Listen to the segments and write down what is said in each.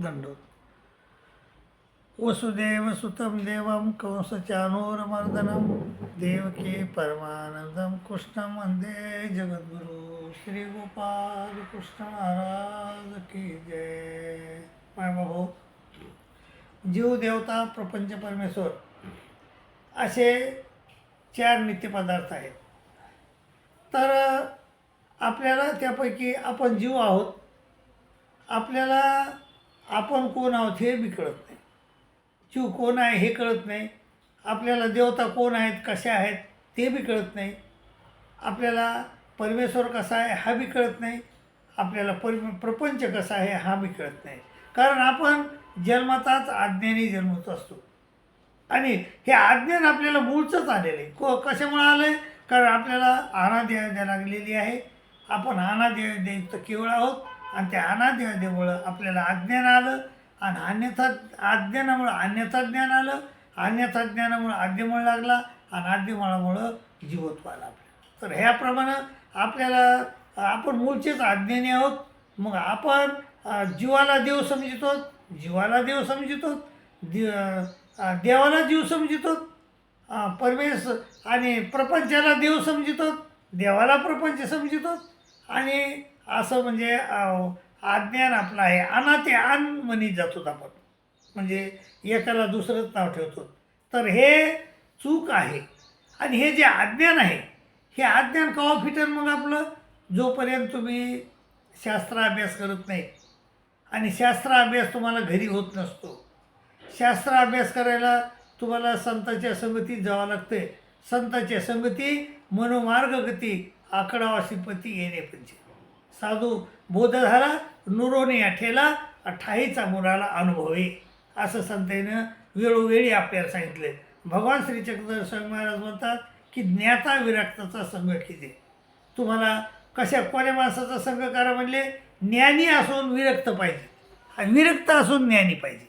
दंडोत वसुदेव सुतम देवम कंसचानोरमर्दनम देवकी परमानंदम कृष्णम वंदे जगद्गुरु श्री गोपाल कृष्ण महाराज की जय। माय भाऊ जीव देवता प्रपंच परमेश्वर असे चार नित्यपदार्थ आहेत. तर आपल्याला त्यापैकी आपण जीव आहोत. आपल्याला आपण कोण आहोत हे बी कळत नाही. जीव कोण आहे हे कळत नाही. आपल्याला देवता कोण आहेत कशा आहेत ते बी कळत नाही. आपल्याला परमेश्वर कसा आहे हा बी कळत नाही. आपल्याला पर प्रपंच कसा आहे हा बी कळत नाही. कारण आपण जन्मताच अज्ञानी जन्मत असतो. आणि हे आज्ञान आपल्याला मूळचंच आलेलं आहे. को कशामुळे आलं आहे कारण आपल्याला अनाद्या लागलेली आहे. आपण अनाद्युक्त केवळ आहोत. आणि त्या अनाद्यामुळं आपल्याला अज्ञान आलं आणि अन्यथा अज्ञानामुळं अन्यथा ज्ञान आलं अन्यथा ज्ञानामुळं आद्यमळ लागला आणि आद्यमळामुळं जीवत्व आला आपल्याला तर ह्याप्रमाणे आपल्याला आपण मूळचेच अज्ञानी आहोत मग आपण जीवाला देव समजितो जीवाला देव समजितो दि देवाला जीव समजितो परमेश आणि प्रपंचाला देव समजितो देवाला प्रपंच समजितो आणि असं म्हणजे अज्ञान आपलं आहे. अनाते आन म्हणीत जातो आपण. म्हणजे एकाला दुसरंच नाव ठेवतो. तर हे चूक आहे. आणि हे जे अज्ञान आहे हे अज्ञान कवा फिटन मग आपलं? जोपर्यंत तुम्ही शास्त्राभ्यास करत नाही. आणि शास्त्राभ्यास तुम्हाला घरी होत नसतो. शास्त्र अभ्यास करायला तुम्हाला संतांच्या संगतीत जावं लागते. संतांच्या संगती मनोमार्ग गती आकडावासीपती येणे म्हणजे साधू बोध झाला नुरोने ठेला ठाईचा मुलाला अनुभवे. असं संतेनं वेळोवेळी आपल्याला सांगितले. भगवान श्री चक्रधर स्वामी महाराज म्हणतात की ज्ञाता विरक्ताचा संघ किती. तुम्हाला कशा कोण्या माणसाचा संघ करा म्हणले? ज्ञानी असून विरक्त पाहिजे. विरक्त असून ज्ञानी पाहिजे.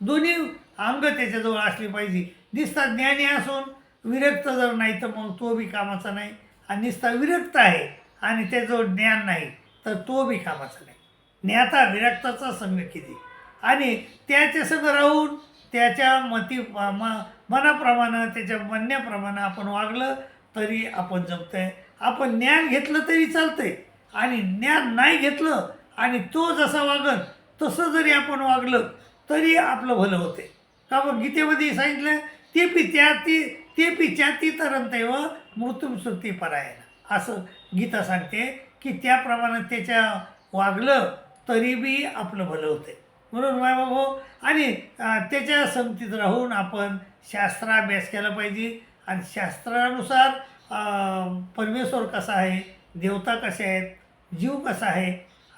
दोन्ही अंग त्याच्याजवळ असली पाहिजे. निस्ता ज्ञानी असून विरक्त जर नाही तर मग तो बी कामाचा नाही. आणि निस्ता विरक्त आहे आणि त्याजवळ ज्ञान नाही. तर तो बी कामाचा नाही. ज्ञाता विरक्ताचा संघ किती? आणि त्याच्या संग राहून त्याच्या मती म मनाप्रमाणे त्याच्या म्हणण्याप्रमाणे आपण वागलं तरी आपण जमतंय आपण ज्ञान घेतलं तरी चालतंय. आणि ज्ञान नाही घेतलं आणि तो जसा वागन तसं जरी आपण वागलं तरी आपलं भलं होते का मग गीतेमध्ये सांगितलं ते पी त्या ती ते पी ती तरंतैव मृत्यूम सुट्टी परायण. असं गीता सांगते. की त्याप्रमाणे त्याच्या वागलं तरी बी आपलं भलं होते म्हणून माय बाबा आणि त्याच्या संगतीत राहून आपण शास्त्राभ्यास केला पाहिजे. आणि शास्त्रानुसार परमेश्वर कसा आहे देवता कसे आहेत जीव कसा आहे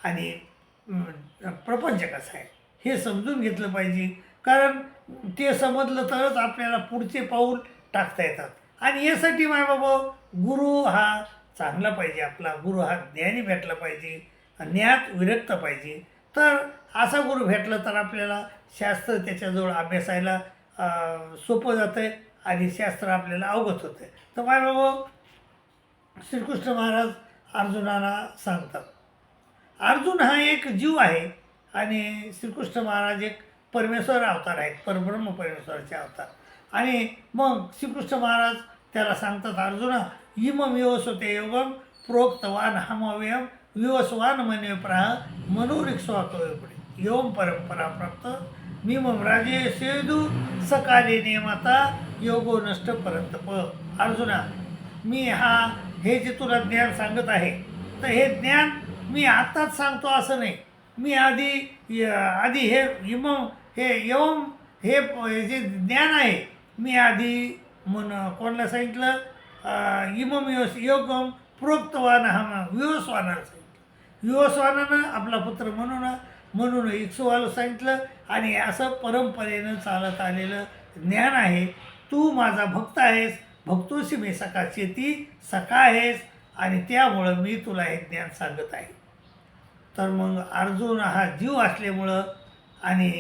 आणि प्रपंच कसा आहे हे समजून घेतलं पाहिजे. कारण ते समजलं तरच आपल्याला पुढचे पाऊल टाकता येतात. आणि यासाठी माय बाबा गुरु हा चांगला पाहिजे आपला गुरु हा ज्ञानी भेटला पाहिजे ज्ञात विरक्त पाहिजे. तर असा गुरु भेटला तर आपल्याला शास्त्र त्याच्याजवळ अभ्यासायला सोपं जातं आहे आणि शास्त्र आपल्याला अवगत होतं आहे तर माय बाबा श्रीकृष्ण महाराज अर्जुनाला सांगतात. अर्जुन हा एक जीव आहे आणि श्रीकृष्ण महाराज एक परमेश्वर अवतार आहेत परब्रह्म परमेश्वराचे अवतार. आणि मग श्रीकृष्ण महाराज त्याला सांगतात अर्जुना इमं विवसते योगम प्रोक्तवान हमव्यम विवस्वान मने प्राह मनोरिक्ष्वा एवं परंपरा प्राप्त। मिमम राजे सेदु सकाले नेमाता योगो नष्ट परंतप अर्जुना मी हा हे जे तुला ज्ञान सांगत आहे तर हे ज्ञान मी आत्ताच सांगतो असं नाही. मी आधी य- आधी हे इम हे यवम हे जे ज्ञान आहे मी आधी मन कोणाला सांगितलं? इमम योस योगम प्रोक्तवान हा विवस्वानाला सांगितलं विवस्वानानं आपला पुत्र म्हणून म्हणून इक्सुवाला सांगितलं आणि असं परंपरेनं चालत आलेलं ज्ञान आहे तू माझा भक्त आहेस भक्तोशी मी सकाळची ती सखा आहेस आणि त्यामुळं मी तुला हे ज्ञान सांगत आहे तर मग अर्जुन हा जीव असल्यामुळं आणि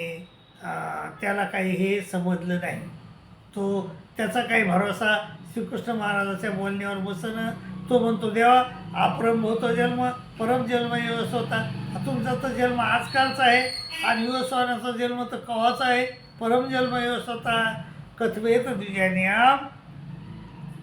त्याला काही हे समजलं नाही तो त्याचा काही भरोसा श्रीकृष्ण महाराजाच्या बोलण्यावर बसणं तो म्हणतो देवा अपरम होतो जन्म परम जन्म यवस होता. तुमचा तर जन्म आजकालचा आहे. आणि युवस्वानाचा जन्म तर कवाचा आहे. परम जन्म यवस होता. कथवेत तुझ्या नियाम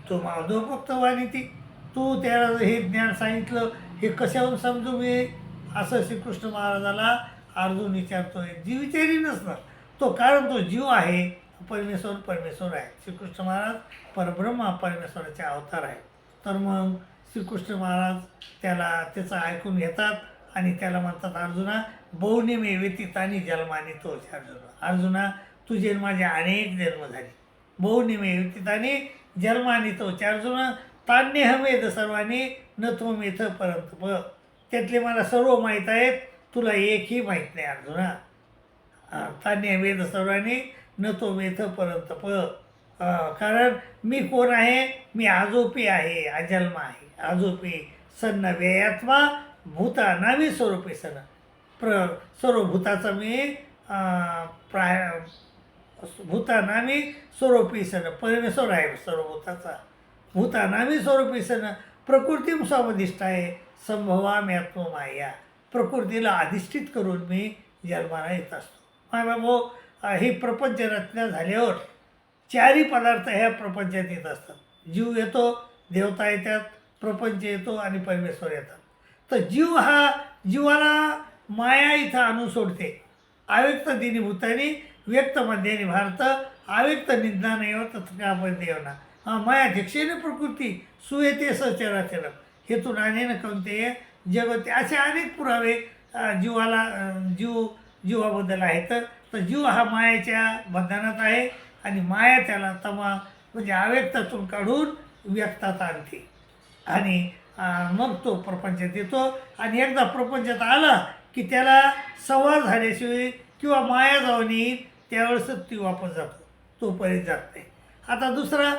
तो माधव फक्त वाणी ती. तू त्याला हे ज्ञान सांगितलं हे कशाहून समजू मी? असं श्रीकृष्ण महाराजाला अर्जुन विचारतोय. जीव विचारी नसणार. तो कारण तो जीव आहे. परमेश्वर परमेश्वर आहे. श्रीकृष्ण महाराज परब्रह्म परमेश्वराचे अवतार आहे तर मग श्रीकृष्ण महाराज त्याला त्याचं ऐकून घेतात आणि त्याला म्हणतात अर्जुना बहुनिमे व्यतीतानी जन्माने तो अर्जुना. अर्जुना तुझे माझे अनेक जन्म झाले. बहुनिमे व्यतीतानी जन्माने तो अर्जुना. तान्यहमेद सर्वांनी न त्वमेथ परंत त्यातले मला सर्व माहीत आहेत तुला एकही माहीत नाही अर्जुना. तान्य वेद सर्वांनी न तो वेथ परंत कारण मी कोण आहे? मी आजोपी आहे अजन्म आहे. आजोपी सन्न व्ययात्मा भूता नावी स्वरूपी सन प्र सर्व भूताचा मी प्राय प्राय भूतानामी स्वरूपी सन परमेश्वर आहे सर्व भूताचा भूतानामी स्वरूपी सन प्रकृती स्वामधिष्ठ आहे. संभवामी आत्ममाया. प्रकृतीला अधिष्ठित करून मी जन्माला येत असतो. माय बाबो ही प्रपंच रचना झाल्यावर चारही पदार्थ ह्या प्रपंचात येत असतात. जीव येतो देवता येतात प्रपंच येतो आणि परमेश्वर येतात. तर जीव हा जीवाला माया इथं आणून सोडते. अव्यक्त दिनी भूतानी व्यक्त मध्यानी भारत अव्यक्त निज्ञान एव तत्कापण देवना हा मायाध्यक्षेने प्रकृती सुयेते सचराचर हेतून अनेन कोणते जगते असे अनेक पुरावे जीवाला जीव जीवाबद्दल आहेत. तर जीव हा मायाच्या बंधनात आहे आणि माया त्याला तमा म्हणजे अव्यक्तातून काढून व्यक्तात आणते. आणि मग तो प्रपंचात येतो आणि एकदा प्रपंचात आला की त्याला संवाद झाल्याशिवाय किंवा माया जाऊन येईल त्यावेळेसच ती वापस जातो. तोपर्यंत जात नाही. आता दुसरा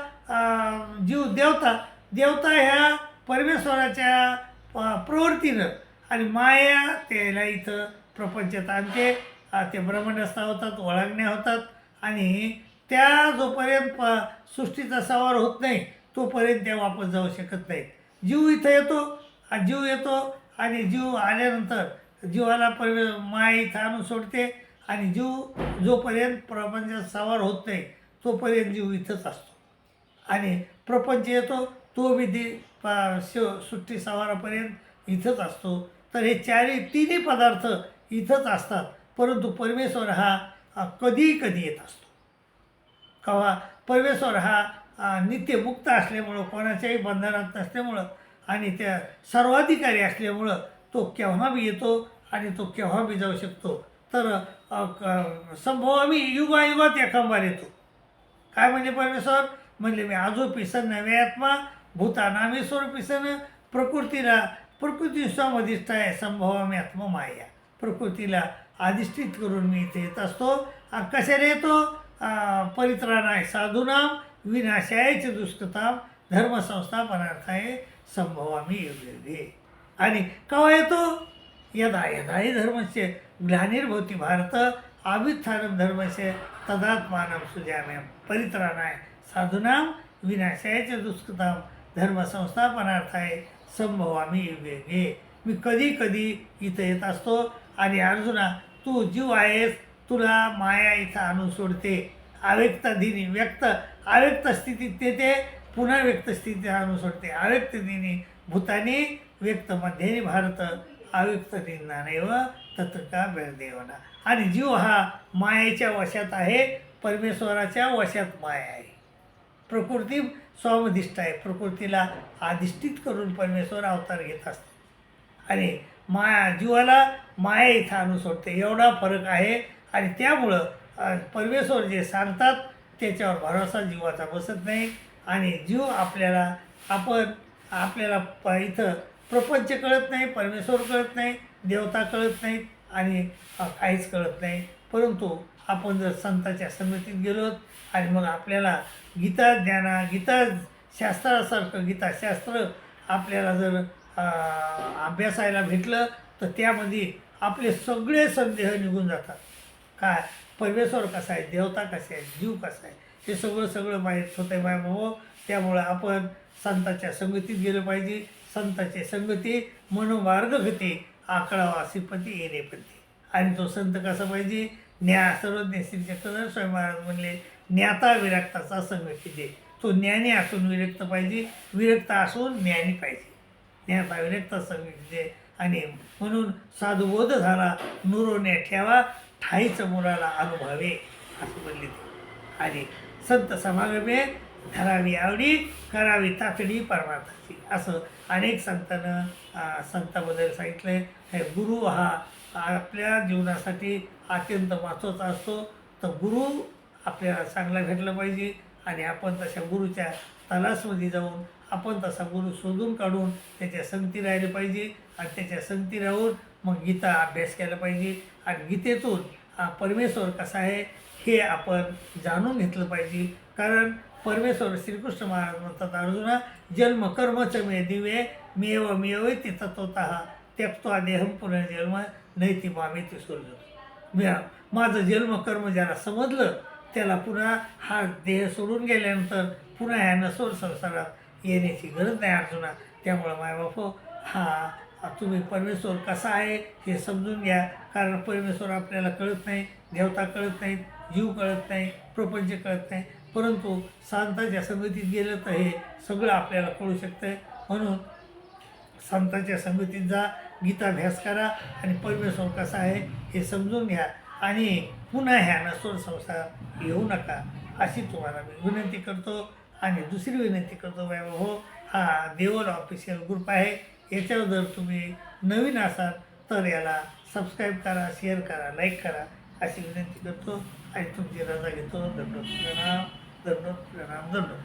जीव देवता देवता ह्या परमेश्वराच्या प्रवृत्तीनं आणि माया त्याला इथं प्रपंचात आणते. ते ब्रह्मदस्ता होतात वळगण्या होतात आणि त्या जोपर्यंत प सृष्टीचा सवार होत नाही तोपर्यंत त्या वापस जाऊ शकत नाहीत. जीव इथं येतो आणि जीव येतो आणि जीव आल्यानंतर जीवाला परवे माय इथं आणून सोडते आणि जीव जोपर्यंत प्रपंचात सवार होत नाही तोपर्यंत जीव इथंच असतो. आणि प्रपंच येतो तो विधी प- शिव सुट्टी सवारापर्यंत इथंच असतो. तर हे चारही तिन्ही पदार्थ इथंच असतात. परंतु परमेश्वर हा कधीही कधी येत असतो. कवा? परमेश्वर हा नित्यमुक्त असल्यामुळं कोणाच्याही बंधनात नसल्यामुळं आणि त्या सर्वाधिकारी असल्यामुळं तो केव्हा बी येतो आणि तो केव्हा बी जाऊ शकतो. तर संभव क- संभवामी युगायुगात एकांबार येतो. काय म्हणजे परमेश्वर? म्हणले मी आजो पिसन नवे आत्मा भूतानामी स्वरूपी प्रकृतीला प्रकृती स्वामधिष्ठ आहे संभवामी आत्मा माया. प्रकृतीला अधिष्ठित करून मी इथे येत असतो. आणि कशाला येतो? अं, परित्राणाय साधूनाम विनाशायचे दुष्कृताम धर्मसंस्थापनार्थाय संभवामी युगे आणि कवा येतो? यदा यदा हे धर्मस्य ग्लानिर्भवती भारत आवित्थानं धर्मस्य तदात्मानं सुजाम्य परित्राणाय साधूनाम विनाशायचे च धर्मसंस्थापनार्थाय संभवामी युगे मी कधी कधी इथं येत असतो. आणि अर्जुना तू जीव आहेस तुला माया इथं आणून सोडते. अव्यक्तधीनी व्यक्त अव्यक्त स्थितीत तेथे पुन्हा व्यक्त स्थितीत आणून सोडते. अव्यक्त दिनी भूतानी व्यक्त मध्येनी भारत अव्यक्त निंदानेव तत्का देवना आणि जीव हा मायेच्या वशात आहे परमेश्वराच्या वशात माया आहे. प्रकृती स्वामधिष्ठ आहे. प्रकृतीला अधिष्ठित करून परमेश्वर अवतार घेत असतो. आणि माया जीवाला माया इथं आणू सोडते. एवढा फरक आहे. आणि त्यामुळं परमेश्वर जे सांगतात त्याच्यावर भरोसा जीवाचा बसत नाही. आणि जीव आपल्याला आपण आपल्याला प इथं प्रपंच कळत नाही परमेश्वर कळत नाही देवता कळत नाहीत आणि काहीच कळत नाही. परंतु आपण जर संताच्या समितीत गेलो आणि मग आपल्याला गीता ज्ञाना गीता शास्त्रासारखं गीताशास्त्र आपल्याला जर अभ्यासायला भेटलं तर त्यामध्ये आपले सगळे संदेह निघून जातात. काय? परमेश्वर कसा आहे? देवता कसा आहे जीव कसा आहे? हे सगळं सगळं माहीत होतं आहे माय भाऊ त्यामुळं आपण संताच्या संगतीत गेलं पाहिजे. संताचे संगती मनोमार्ग गती आकडावा सिपती येणे पती. आणि तो संत कसा पाहिजे? न्या सर्वज्ञ श्री चक्रधर स्वामी महाराज म्हणले ज्ञाता विरक्ताचा संग दे. तो ज्ञानी असून विरक्त पाहिजे. विरक्त असून ज्ञानी पाहिजे. ज्ञाता विरक्त तसं दे आणि म्हणून साधुबोध झाला नुरोने ठेवा ठाईचं मुलाला अनुभवे असं म्हणले ते. आणि संत समागमे धरावी आवडी करावी तातडी परमार्थाची. असं अनेक संतानं अं, संताबद्दल सांगितलंय. हे गुरु हा आपल्या जीवनासाठी अत्यंत महत्त्वाचा असतो. तर गुरु आपल्याला चांगला भेटला पाहिजे. आणि आपण तशा गुरुच्या तलासमध्ये जाऊन आपण तसा गुरु शोधून काढून त्याच्या संगती राहिले पाहिजे आणि त्याच्या संगती राहून मग गीता अभ्यास केला पाहिजे. आणि गीतेतून हा परमेश्वर कसा आहे हे आपण जाणून घेतलं पाहिजे. कारण परमेश्वर श्रीकृष्ण महाराज म्हणतात अर्जुना जन्म कर्मच मे दिवे मेव मेव ती तत्वत त्यक्त्वा देहम पुनर्जन्म नैती मामे ते सोडलं मी माझं जन्म कर्म ज्याला समजलं त्याला पुन्हा हा देह सोडून गेल्यानंतर पुन्हा ह्या नसोर संसारात येण्याची गरज नाही अर्जुना. त्यामुळं मायबापो हो, हा तुम्ही परमेश्वर कसा आहे हे समजून घ्या. कारण परमेश्वर आपल्याला कळत नाही देवता कळत नाहीत जीव कळत नाही प्रपंच कळत नाही. परंतु संतांच्या संगतीत गेलं तर हे सगळं आपल्याला कळू शकतं म्हणून संतांच्या संगतीत जा गीताभ्यास करा आणि परमेश्वर कसा आहे हे समजून घ्या. आणि पुन्हा ह्या नसोर संसार येऊ नका अशी तुम्हाला मी विनंती करतो. आणि दुसरी विनंती करतो बाबा हो हा देवर ऑफिशियल ग्रुप आहे याच्यावर जर तुम्ही नवीन असाल तर याला सबस्क्राईब करा शेअर करा लाईक करा अशी विनंती करतो आणि तुमची रजा घेतो. दंडोत प्रणाम दंडोत प्रणाम दंडोत